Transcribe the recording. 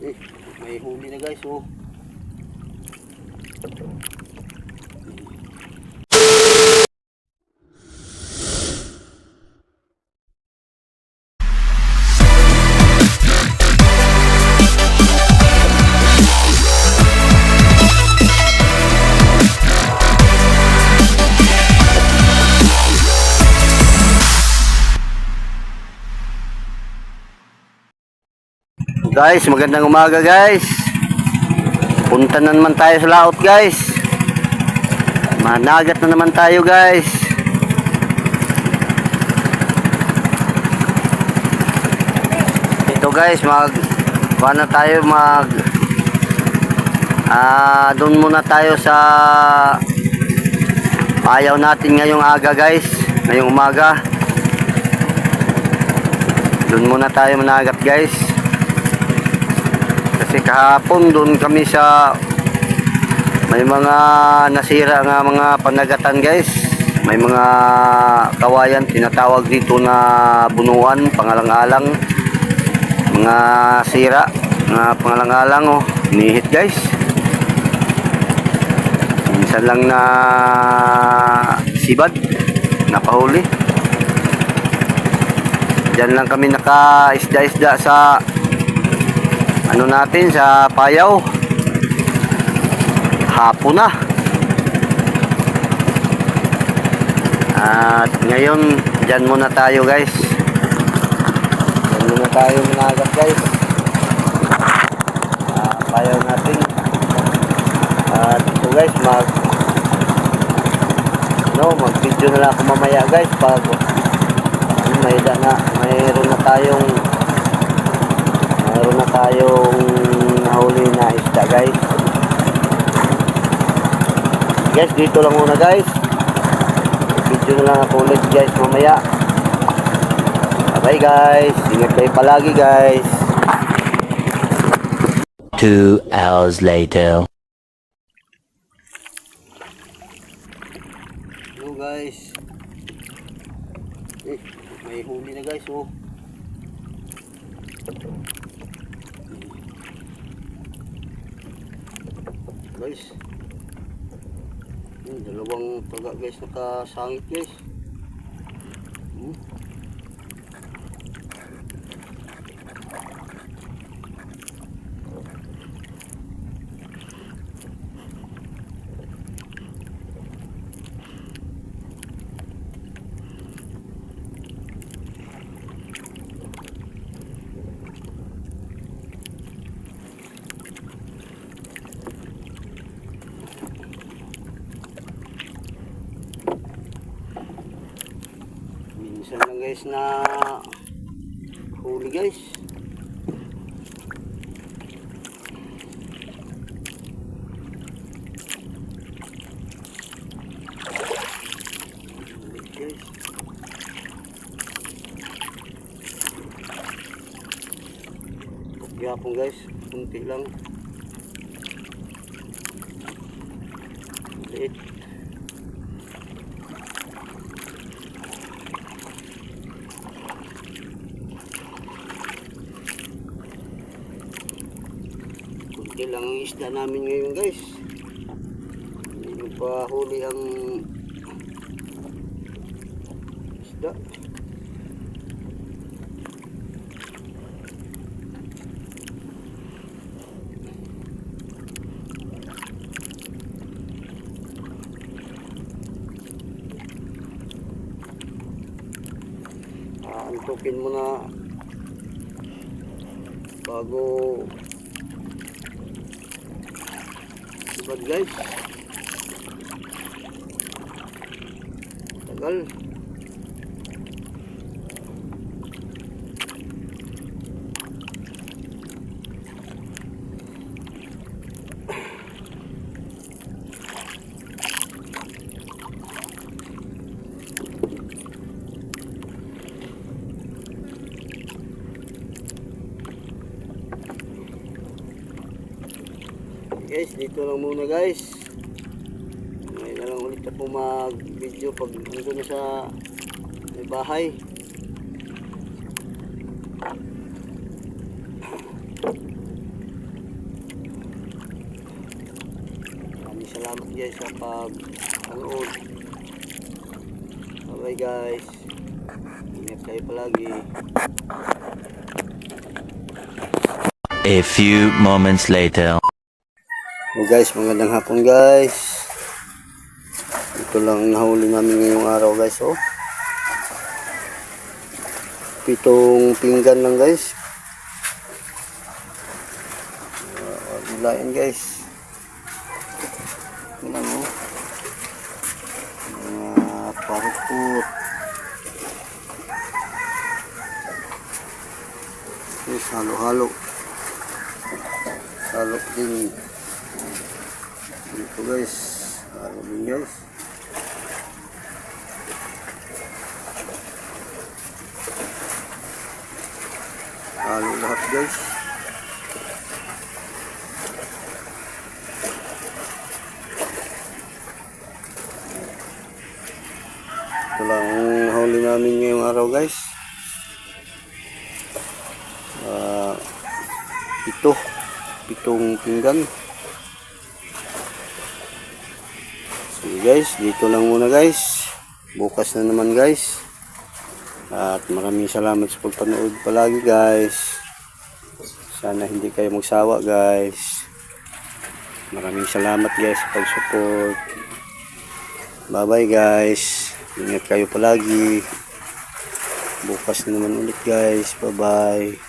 Eh, may huli na guys, oh. Guys, magandang umaga guys. Punta na naman tayo sa laot guys. Managat na naman tayo guys. Ito guys, mag na tayo mag Ah, doon muna tayo sa ayaw natin ngayong aga guys, ngayong umaga. Doon muna tayo managat guys. Kasi kahapon doon kami sa may mga nasira nga mga panagatan guys. May mga kawayan tinatawag dito na bunuan, pangalang-alang. Mga sira, mga pangalang-alang oh. Nihit guys. Minsan lang na sibad, napahuli. Diyan lang kami naka-isda-isda sa ano natin sa payaw? Hapon na. At ngayon dyan muna tayo guys. Dyan muna tayo managat guys. Ah, payaw natin. At ito guys mag no mag video na lang ako mamaya guys pag may na mayroon na tayong mayroon na tayong nahuli na isda guys. Guys dito lang muna guys. Video na lang ako ulit guys mamaya. Bye guys. Ingat kayo palagi guys. Two hours later. hello guys. Eh may huli na guys oh guys. Yung dalawang taga guys nakasangit guys hmm. minsan lang guys na huli guys. Yapon guys, kunti lang. Liit. Kunti lang ang isda namin ngayon guys. Hindi pa huli ang isda. aantukin mo na bago Sibad guys. Tagal guys dito lang muna guys. Ngayon na lang ulit ako mag video pag nandun na sa may bahay. Maraming salamat guys sa pag panood bye bye guys. Ingat kayo palagi. A few moments later. Guys, magandang hapon guys. Ito lang ang nahuli namin ngayong araw guys, oh. Pitong pinggan lang guys. Uh, Nilayan guys. Ito lang oh. Mga parupot. Guys, halo-halo. Halo din. Dito guys. Halo din guys. Halo lahat guys. Ito lang ang huli namin ngayong araw guys. Ah, ito. Pitong pinggan. Guys, dito lang muna guys. Bukas na naman guys. At maraming salamat sa pagpanood palagi guys. Sana hindi kayo magsawa guys. Maraming salamat guys sa pag-support. Bye bye guys. Ingat kayo palagi. Bukas na naman ulit guys. Bye bye.